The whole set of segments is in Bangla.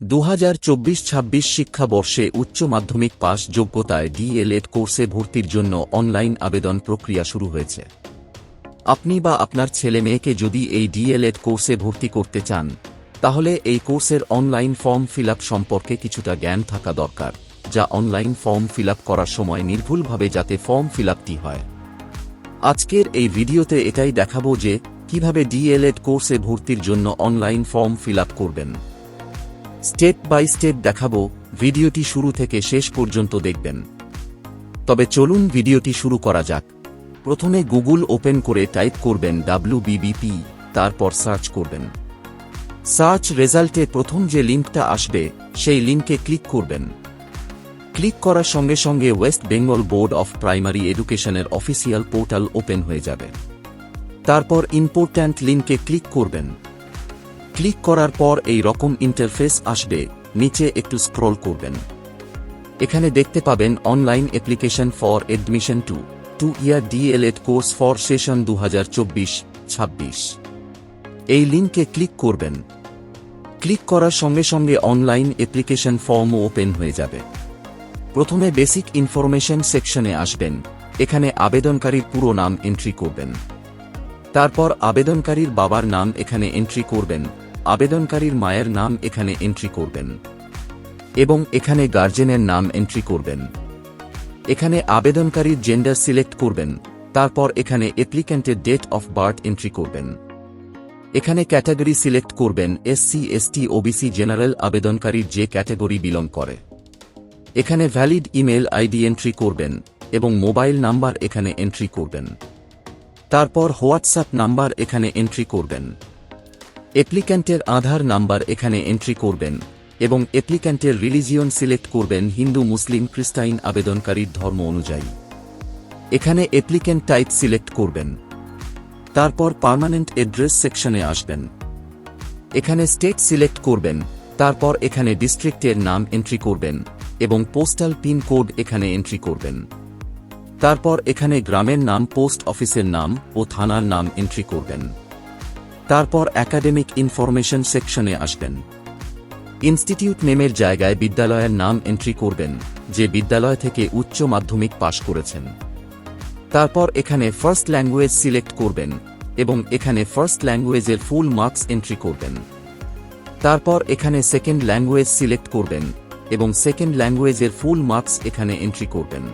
দু হাজার চব্বিশ ছাব্বিশ শিক্ষাবর্ষে উচ্চ মাধ্যমিক পাস যোগ্যতায় ডিএলএড কোর্সে ভর্তির জন্য অনলাইন আবেদন প্রক্রিয়া শুরু হয়েছে। আপনি বা আপনার ছেলে মেয়েকে যদি এই ডিএলএড কোর্সে ভর্তি করতে চান, তাহলে এই কোর্সের অনলাইন ফর্ম ফিল সম্পর্কে কিছুটা জ্ঞান থাকা দরকার, যা অনলাইন ফর্ম ফিল করার সময় নির্ভুলভাবে যাতে ফর্ম ফিল হয়। আজকের এই ভিডিওতে এটাই দেখাবো যে, কীভাবে ডিএলএড কোর্সে ভর্তির জন্য অনলাইন ফর্ম ফিল করবেন। স্টেপ বাই স্টেপ দেখাবো, ভিডিওটি শুরু থেকে শেষ পর্যন্ত দেখবেন। তবে চলুন ভিডিওটি শুরু করা যাক। প্রথমে গুগল ওপেন করে টাইপ করবেন ডাব্লিউবিবিপি তারপর সার্চ করবেন। সার্চ রেজাল্টে প্রথম যে লিঙ্কটা আসবে, সেই লিঙ্কে ক্লিক করবেন। ক্লিক করার সঙ্গে সঙ্গে West Bengal board of primary এডুকেশনের অফিসিয়াল পোর্টাল ওপেন হয়ে যাবে। তারপর ইম্পোর্ট্যান্ট লিঙ্কে ক্লিক করবেন। ক্লিক করার পর এই রকম ইন্টারফেস আসবে। নিচে একটু স্ক্রল করবেন। এখানে দেখতে পাবেন online application for admission to two year D El Ed course for session দু ছাব্বিশ এই লিঙ্কে ক্লিক করবেন। ক্লিক করার সঙ্গে সঙ্গে অনলাইন অ্যাপ্লিকেশন ফর্মও ওপেন হয়ে যাবে। প্রথমে বেসিক ইনফরমেশন সেকশনে আসবেন। এখানে আবেদনকারীর পুরো নাম এন্ট্রি করবেন। তারপর আবেদনকারীর বাবার নাম এখানে এন্ট্রি করবেন। আবেদনকারীর মায়ের নাম এখানে এন্ট্রি করবেন এবং এখানে গার্জেনের নাম এন্ট্রি করবেন। এখানে আবেদনকারীর জেন্ডার সিলেক্ট করবেন, তারপর এখানে অ্যাপ্লিক্যান্টের ডেট অফ বার্থ এন্ট্রি করবেন। এখানে ক্যাটাগরি সিলেক্ট করবেন এসসি এসটি ওবিসি জেনারেল আবেদনকারীর যে ক্যাটাগরি বিলং করে। এখানে ভ্যালিড ইমেল আইডি এন্ট্রি করবেন এবং মোবাইল নাম্বার এখানে এন্ট্রি করবেন। তারপর হোয়াটসঅ্যাপ নাম্বার এখানে এন্ট্রি করবেন। অ্যাপ্লিক্যান্টের আধার নাম্বার এখানে এন্ট্রি করবেন এবং অ্যাপ্লিক্যান্টের রিলিজিয়ন সিলেক্ট করবেন হিন্দু, মুসলিম, খ্রিস্টাইন আবেদনকারীর ধর্ম অনুযায়ী। এখানে অ্যাপ্লিক্যান্ট টাইপ সিলেক্ট করবেন। তারপর পার্মানেন্ট অ্যাড্রেস সেকশনে আসবেন। এখানে স্টেট সিলেক্ট করবেন, তারপর এখানে ডিস্ট্রিক্টের নাম এন্ট্রি করবেন এবং পোস্টাল পিন কোড এখানে এন্ট্রি করবেন। তারপর এখানে গ্রামের নাম পোস্ট অফিসের নাম ও থানার নাম এন্ট্রি করবেন। তারপর একাডেমিক ইনফরমেশন সেকশনে আসবেন। ইনস্টিটিউট নেমের জায়গায় বিদ্যালয়ের নাম এন্ট্রি করবেন, যে বিদ্যালয় থেকে উচ্চ মাধ্যমিক পাশ করেছেন। তারপর এখানে ফার্স্ট ল্যাঙ্গুয়েজ সিলেক্ট করবেন এবং এখানে ফার্স্ট ল্যাঙ্গুয়েজের ফুল মার্কস এন্ট্রি করবেন। তারপর এখানে সেকেন্ড ল্যাঙ্গুয়েজ সিলেক্ট করবেন এবং সেকেন্ড ল্যাঙ্গুয়েজের ফুল মার্কস এখানে এন্ট্রি করবেন।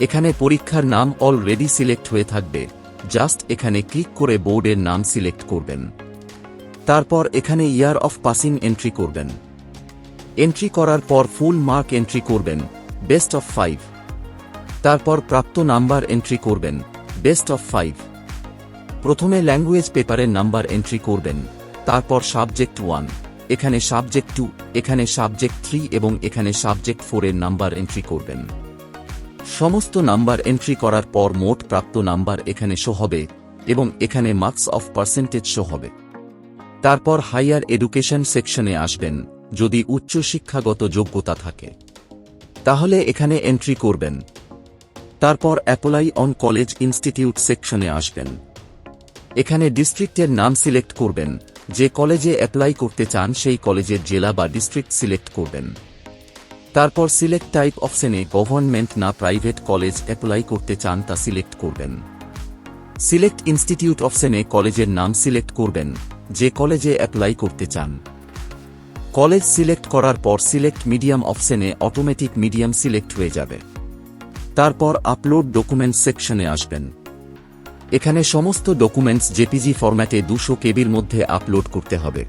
এখানে পরীক্ষার নাম অলরেডি সিলেক্ট হয়ে থাকবে। জাস্ট এখানে ক্লিক করে বোর্ডের নাম সিলেক্ট করবেন। তারপর এখানে ইয়ার অফ পাসিং এন্ট্রি করবেন। এন্ট্রি করার পর ফুল মার্ক এন্ট্রি করবেন, বেস্ট অফ ফাইভ। তারপর প্রাপ্ত নাম্বার এন্ট্রি করবেন, বেস্ট অফ ফাইভ। প্রথমে ল্যাঙ্গুয়েজ পেপারের নাম্বার এন্ট্রি করবেন, তারপর সাবজেক্ট ওয়ান, এখানে সাবজেক্ট টু, এখানে সাবজেক্ট থ্রি এবং এখানে সাবজেক্ট ফোরের নাম্বার এন্ট্রি করবেন। সমস্ত নাম্বার এন্ট্রি করার পর মোট প্রাপ্ত নাম্বার এখানে শো হবে এবং এখানে মার্কস অফ পার্সেন্টেজ শো হবে। তারপর হাইয়ার এডুকেশন সেকশনে আসবেন, যদি উচ্চ শিক্ষাগত যোগ্যতা থাকে। তাহলে এখানে এন্ট্রি করবেন। তারপর অ্যাপ্লাই অন কলেজ ইনস্টিটিউট সেকশনে আসবেন। এখানে ডিস্ট্রিক্টের নাম সিলেক্ট করবেন, যে কলেজে অ্যাপ্লাই করতে চান সেই কলেজের জেলা বা ডিস্ট্রিক্ট সিলেক্ট করবেন। তারপর সিলেক্ট টাইপ অপশনে গভর্নমেন্ট না প্রাইভেট কলেজ অ্যাপ্লাই করতে চান তা সিলেক্ট করবেন। সিলেক্ট ইনস্টিটিউট অপশনে কলেজের নাম সিলেক্ট করবেন, যে কলেজে অ্যাপ্লাই করতে চান। কলেজ সিলেক্ট করার পর সিলেক্ট মিডিয়াম অপশনে অটোমেটিক মিডিয়াম সিলেক্ট হয়ে যাবে। তারপর আপলোড ডকুমেন্টস সেকশনে আসবেন। এখানে সমস্ত ডকুমেন্টস জেপিজি ফরম্যাটে দুশো কেবির মধ্যে আপলোড করতে হবে।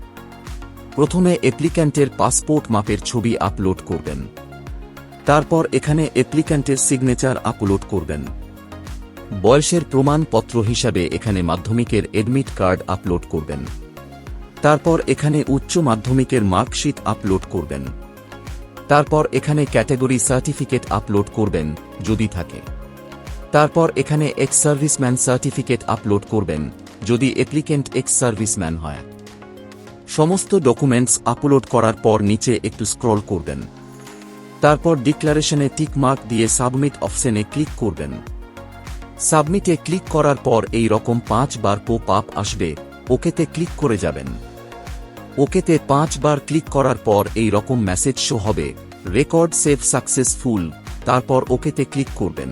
প্রথমে অ্যাপ্লিক্যান্টের পাসপোর্ট মাপের ছবি আপলোড করবেন। তারপর এখানে অ্যাপ্লিক্যান্টের সিগনেচার আপলোড করবেন। বয়সের প্রমাণপত্র হিসাবে এখানে মাধ্যমিকের এডমিট কার্ড আপলোড করবেন। তারপর এখানে উচ্চ মাধ্যমিকের মার্কশিট আপলোড করবেন। তারপর এখানে ক্যাটাগরি সার্টিফিকেট আপলোড করবেন, যদি থাকে। তারপর এখানে এক্স সার্ভিসম্যান সার্টিফিকেট আপলোড করবেন, যদি অ্যাপ্লিকেন্ট এক্স সার্ভিসম্যান হয়। সমস্ত ডকুমেন্টস আপলোড করার পর নিচে একটু স্ক্রল করবেন। তারপর ডিক্লারেশনে টিক মার্ক দিয়ে সাবমিট অপশনে ক্লিক করবেন। সাবমিটে ক্লিক করার পর এই রকম পাঁচবার পো পাপ আসবে, ওকেতে ক্লিক করে যাবেন। ওকেতে পাঁচবার ক্লিক করার পর এই রকম মেসেজ শো হবে রেকর্ড সেভ সাকসেসফুল তারপর ওকেতে ক্লিক করবেন।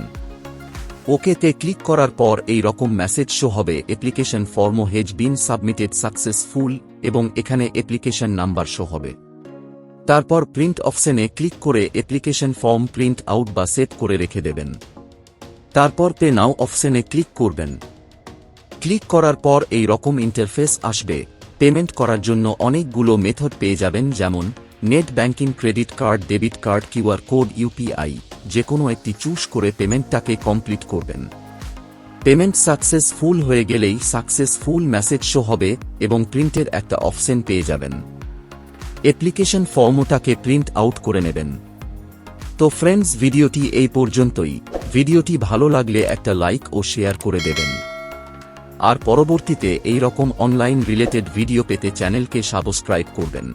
ওকেতে ক্লিক করার পর এই রকম মেসেজ শো হবে application form has been submitted successful এবং এখানে অ্যাপ্লিকেশন নাম্বার শো হবে। তারপর প্রিন্ট অপশনে ক্লিক করে অ্যাপ্লিকেশন ফর্ম প্রিন্ট আউট বা সেভ করে রেখে দেবেন। তারপর পে নাও অপশনে ক্লিক করবেন। ক্লিক করার পর এই রকম ইন্টারফেস আসবে। পেমেন্ট করার জন্য অনেকগুলো মেথড পেয়ে যাবেন যেমন net banking credit card debit card QR code UPI যে কোনো একটি চুজ করে পেমেন্টটাকে কমপ্লিট করবেন। পেমেন্ট সাকসেসফুল হয়ে গেলেই সাকসেসফুল মেসেজ শো হবে এবং প্রিন্টের একটা অপশন পেয়ে যাবেন। অ্যাপ্লিকেশন ফর্মটাকে প্রিন্ট আউট করে নেবেন। তো ফ্রেন্ডস, ভিডিওটি এই পর্যন্তই। ভিডিওটি ভালো লাগলে একটা লাইক ও শেয়ার করে দেবেন। আর পরবর্তীতে এই রকম অনলাইন রিলেটেড ভিডিও পেতে চ্যানেলকে সাবস্ক্রাইব করবেন।